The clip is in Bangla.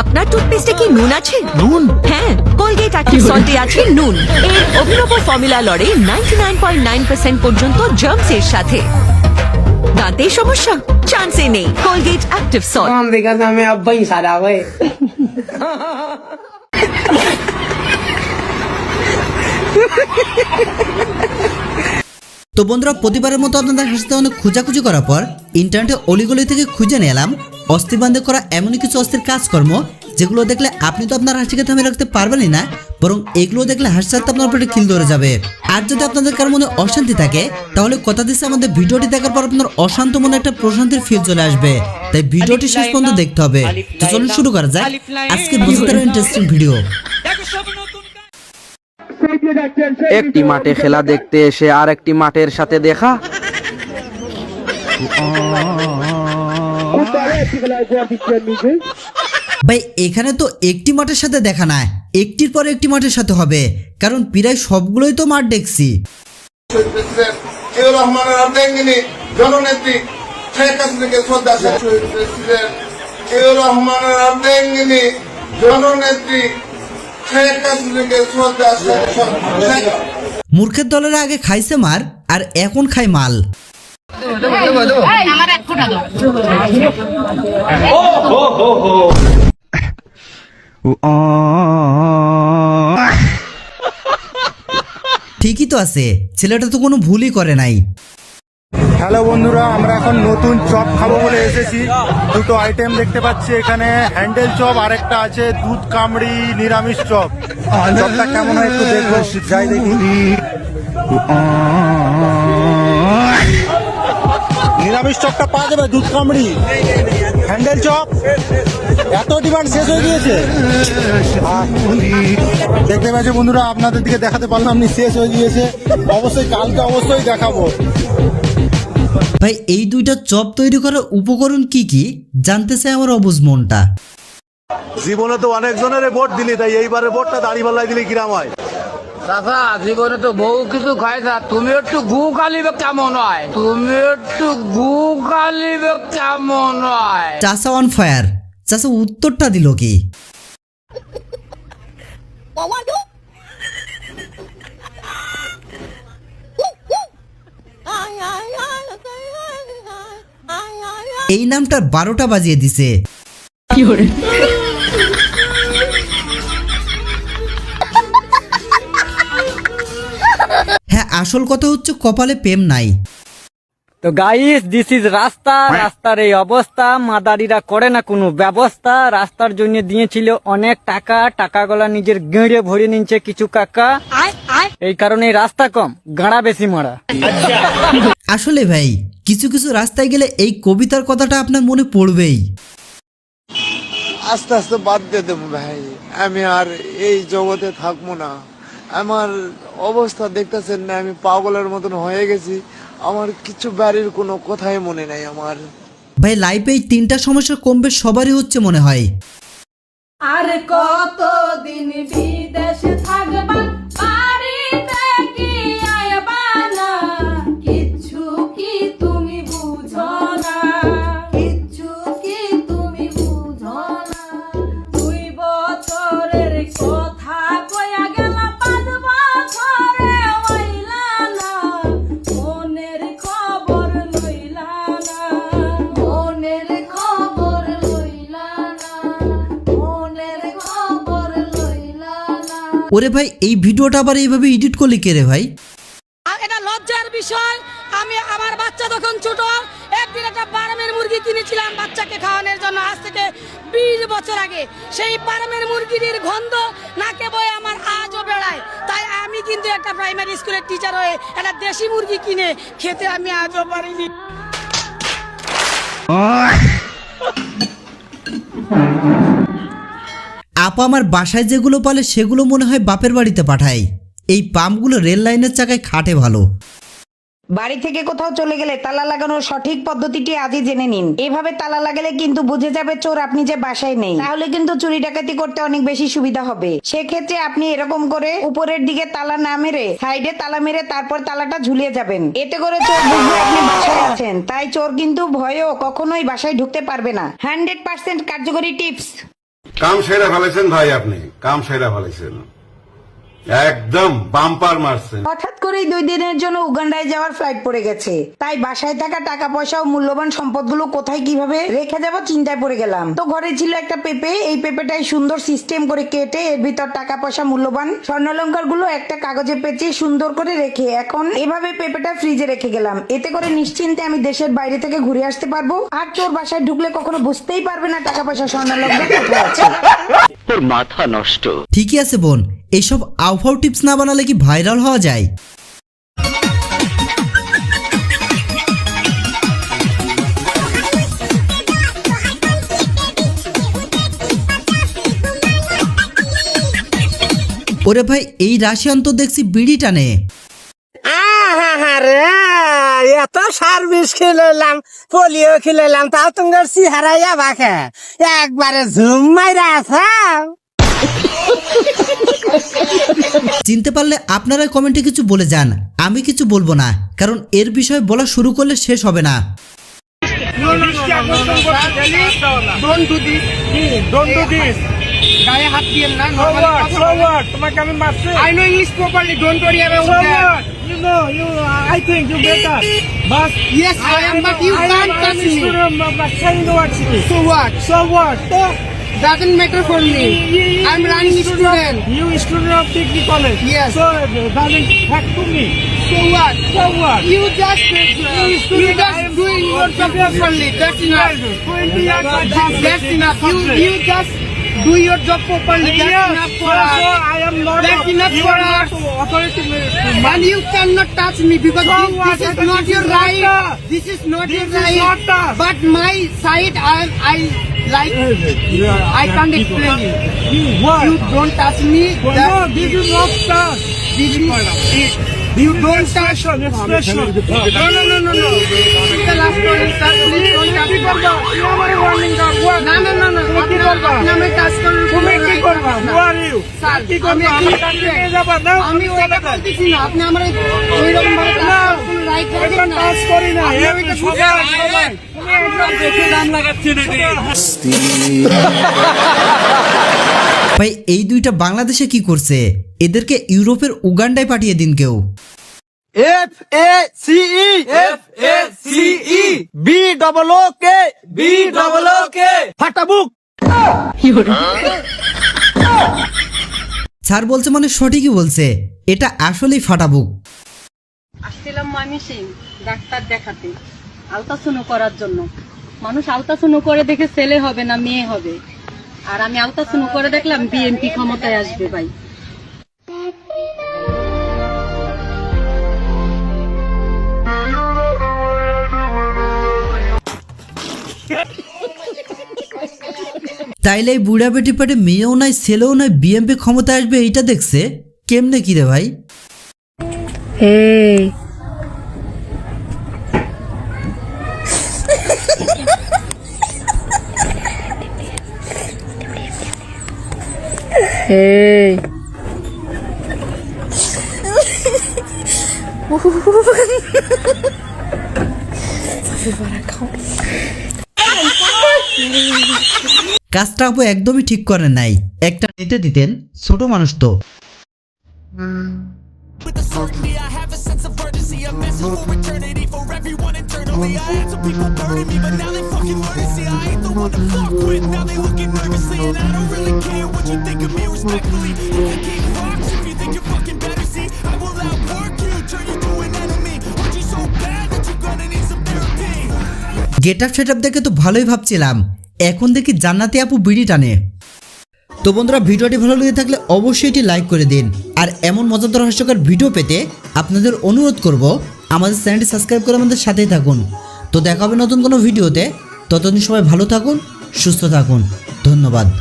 আপনার টুথপেস্টে কি নুন আছে নুন হ্যাঁ কোলগেট অ্যাক্টিভ সল্টে আছে নুন এর অভিনব ফর্মুলা লড়ে ninety nine point nine percent পর্যন্ত জার্মস এর সাথে দাঁতের সমস্যা চান্সে নেই কোলগেট অ্যাক্টিভ সল্ট हम देखा था मैं अब ही सारा हुए তো বন্ধুরা প্রতিবারের মতো আপনাদের হাসতে অনেক খোঁজাখুঁজি করার পর ইন্টারনেটে অলিগলি থেকে খুঁজে নিয়ে এলাম অস্থিবান্ধে করা এমনই কিছু অস্থির কাজকর্ম, যেগুলো দেখলে আপনি তো আপনার হাসিকে থামিয়ে রাখতে পারবেনই না, বরং এগুলো দেখলে হাসতে হাসতে আপনার পেটে খিল ধরে যাবে। আর যদি আপনাদের কার মনে অশান্তি থাকে, তাহলে কথা দিচ্ছে আমাদের ভিডিওটি দেখার পর আপনার অশান্ত মনে একটা প্রশান্তির ফিল চলে আসবে। তাই ভিডিওটি শেষ পর্যন্ত দেখতে হবে। তো চলুন শুরু করা যাক আজকে বুঝতে ইন্টারেস্টিং ভিডিও একটি মাঠে খেলা দেখতে এসে আর একটি মাঠের সাথে দেখা। ভাই এখানে তো একটি মাঠের সাথে দেখা নাই। একটির পর একটি মাঠের সাথে হবে। কারণ প্রায় সবগুলোই তো মাঠ দেখছি। প্রেসিডেন্ট জিয়াউর রহমানের আর্ধেঙ্গিনী জননেত্রী শেখ হাসিনাকে শ্রদ্ধা জিয়াউর রহমানের আর্ধেঙ্গিনী জননেত্রী শেখ হাসিনাকে শ্রদ্ধা মূর্খের দলেরা আগে খাইছে মার আর এখন খায় মাল। ঠিকই তো আছে। ছেলেটা তো কোনো ভুলই করে নাই। হ্যালো বন্ধুরা, আমরা এখন নতুন চপ খাব বলে এসেছি। দুটো আইটেম দেখতে পাচ্ছি এখানে। হ্যান্ডেল চপ আরেকটা আছে, দুধ কামড়ি নিরামিষ চপ। চপটা কেমন হয় একটু দেখব যাই দেখি। নিরামিষ চপটা পাওয়া যাবে দুধ কামড়ি। Handle chop. এত ডিমান্ড শেষ হয়ে গিয়েছে। দেখতে পাচ্ছি বন্ধুরা আপনাদের দিকে দেখাতে পারলাম নি শেষ হয়ে গিয়েছে। অবশ্যই কালকে অবশ্যই দেখাবো। ভাই এই দুইটা চপ তৈরি করার উপকরণ কি কি? জানতে চাই আমার অবুজ মনটা। জীবনে তো অনেকজনের ভোট দিলি তাই এইবারে ভোটটা দাড়ি পাল্লাই দিলে কিরাম হয়? দাদা জীবনে তো বহু কিছু খাই না। তুমি একটু গু কালিবে কেমন হয়? তুমি একটু গু কালিবে কেমন হয়? চাষা অন ফায়ার চাষা উত্তরটা দিল কি? এই নামটার বারোটা বাজিয়ে দিছে। হ্যাঁ আসল কথা হচ্ছে কপালে প্রেম নাই। তো গাইস দিস ইজ রাস্তা রাস্তার এই অবস্থা মাদারিরা করে না কোনো ব্যবস্থা রাস্তার জন্য দিয়েছিল অনেক টাকা টাকাগুলা নিজের গেঁড়ে ভরে নিচ্ছে কিছু কাকা। এই কারণে রাস্তা কম গাড়া বেশি মারা। আসলে ভাই কিছু কিছু রাস্তায় গেলে এই কবিতার কথাটা আপনার মনে পড়বেই। আস্তে আস্তে বাদ দিয়ে দেবো ভাই আমি আর এই জগতে থাকব না। আমার অবস্থা দেখতেছেন না আমি পাগলের মতন হয়ে গেছি। আমার কিছু বাড়ির কোনো কথাই মনে নাই আমার। ভাই লাইফে এই তিনটা সমস্যা কমবে সবারই হচ্ছে মনে হয়। আর কতদিন বিদেশে থাকবা? ওরে ভাই এই ভিডিওটা আবার এইভাবে এডিট করলি কে রে ভাই? আর এটা লজ্জার বিষয়। আমি আমার বাচ্চা তখন ছোট একদিন একটা ফার্মের মুরগি কিনেছিলাম বাচ্চাকে খাওয়ানোর জন্য আজ থেকে বিশ বছর আগে। সেই ফার্মের মুরগির গন্ধ নাকে বয়ে আমার আজও বেড়ায়। তাই আমি কিন্তু একটা প্রাইমারি স্কুলের টিচার হয়ে একটা দেশি মুরগি কিনে খেতে আমি আজও পারিনি। আপা আমার বাসায় যেগুলো পালে সেগুলো মনে হয় বাপের বাড়িতে পাঠায়। এই পাম্পগুলো রেল লাইনের চাকায় খাটে ভালো। বাড়ি থেকে কোথাও চলে গেলে তালা লাগানোর সঠিক পদ্ধতিটি আজই জেনে নিন। এভাবে তালা লাগালে কিন্তু বুঝে যাবে চোর আপনি যে বাসায় নেই। তাহলে কিন্তু চুরি ডাকাতি করতে অনেক বেশি সুবিধা হবে। সেক্ষেত্রে আপনি এরকম করে উপরের দিকে তালা না মেরে, সাইডে তালা মেরে তারপর তালাটা ঝুলিয়ে যাবেন। এতে করে চোর বুঝবে আপনি বাসায় আছেন। তাই চোর কিন্তু ভয়েও কখনোই বাসায় ঢুকতে পারবে না। হান্ড্রেড পার্সেন্ট কার্যকরী টিপস। কাম সেরা ফেলেছেন ভাই আপনি কাম সেরা ফেলেছেন। একদম বাম্পার মারছেন হঠাৎ করেই দুই দিনের জন্য উগান্ডায় যাওয়ার ফ্লাইট পড়ে গেছে। তাই বাসায় থাকা টাকা পয়সা ও মূল্যবান সম্পদগুলো কোথায় কীভাবে রেখে যাব চিন্তায় পড়ে গেলাম। তো ঘরে ছিল একটা পেঁপে এই পেঁপেটাই সুন্দর সিস্টেম করে কেটে এর ভিতর টাকা পয়সা মূল্যবান স্বর্ণালঙ্কারগুলো একটা কাগজে পেঁচিয়ে সুন্দর করে রেখে এখন এভাবে পেঁপেটা ফ্রিজে রেখে গেলাম। এতে করে নিশ্চিন্তে আমি দেশের বাইরে থেকে ঘুরে আসতে পারব। আর তোর বাসায় ঢুকলে কখনো বুঝতেই পারবে না টাকা পয়সা স্বর্ণালঙ্কার কোথায় আছে। মাথা নষ্ট। ঠিকই আছে বোন এইসব আউফাউ টিপস না বানালে কি ভাইরাল হওয়া যায়? ওরে ভাই, এই রাশিয়ান তো দেখছি বিড়ি টানে। এত সার্ভিস খেলাম পোলিও খেলাম তাও তোমার চেহারাইয়া বাখে একবারে ঝুম মাইরা আছা। চিনতে পারলে আপনারা কমেন্টে কিছু বলে যান আমি কিছু বলব না কারণ এর বিষয়ে বলা শুরু করলে শেষ হবে না গায়ে হাত দিয়ে না তোমাকে আমি মারছি I know English properly don't worry about that what? So what? So what? Doesn't matter for me. I'm running student. You student of degree college. Yes. So doesn't have to me. So what? So what? You just you just doing your job properly. That's enough. That's enough. You you just do your job properly. That's enough for us. I am not. That's enough for us. And you cannot touch me because this, this is not your right. This is not your right. But my side, I I like. I can't explain it. You don't touch me. No, this is not touch. This is. You don't touch. Expression. No, no, no, no, no. This is the last one. Sir, please don't touch me. You are warning, sir. No, না না না না আপনি আপনি আমায় টাচ করুন তুমি কি করবা হু আর ইউ স্যার কি করবে আমি নিয়ে যাব না আমি ওইটা বলতেছি না আপনি আমার ওই রকম ভাবে টাচ করুন রাইট করবেন না টাচ করি না ভাই এই দুইটা বাংলাদেশে কি করছে? এদেরকে ইউরোপের উগান্ডায় পাঠিয়ে দিন কেউ। F A C E F A C E B double O K B double O K ফাটাবুক sir বলছে মানে সঠিকই বলছে। এটা আসলেই ফাটাবুক আসছিলাম ময়মনসিং ডাক্তার দেখাতে। আলতাসুনো করার জন্য। মানুষ আলতাসুনো করে দেখে ছেলে হবে না মেয়ে হবে। আর আমি আলতাসুনো করে দেখলাম বিএনপি ক্ষমতায় আসবে ভাই। তাইলে এই বুড়া বেটি পেটে মেয়েও নাই ছেলেও নাই বিএমপি ক্ষমতা আসবে এইটা দেখছে। কেমনে কি রে ভাই কাজটা আপু একদমই ঠিক করে নাই। একটা নিতে দিতেন ছোট মানুষ তো। গেট আপ সেট আপ দেখে তো ভালোই ভাবছিলাম। এখন দেখি জান্নাতি আপু বিড়ি টানে। তো বন্ধুরা, ভিডিওটি ভালো লেগে থাকলে অবশ্যই এটি লাইক করে দিন। আর এমন মজাদার হাস্যকর ভিডিও পেতে আপনাদের অনুরোধ করব আমাদের চ্যানেলটি সাবস্ক্রাইব করে আমাদের সাথেই থাকুন। তো দেখা হবে নতুন কোনো ভিডিওতে। ততদিন সবাই ভালো থাকুন, সুস্থ থাকুন। ধন্যবাদ।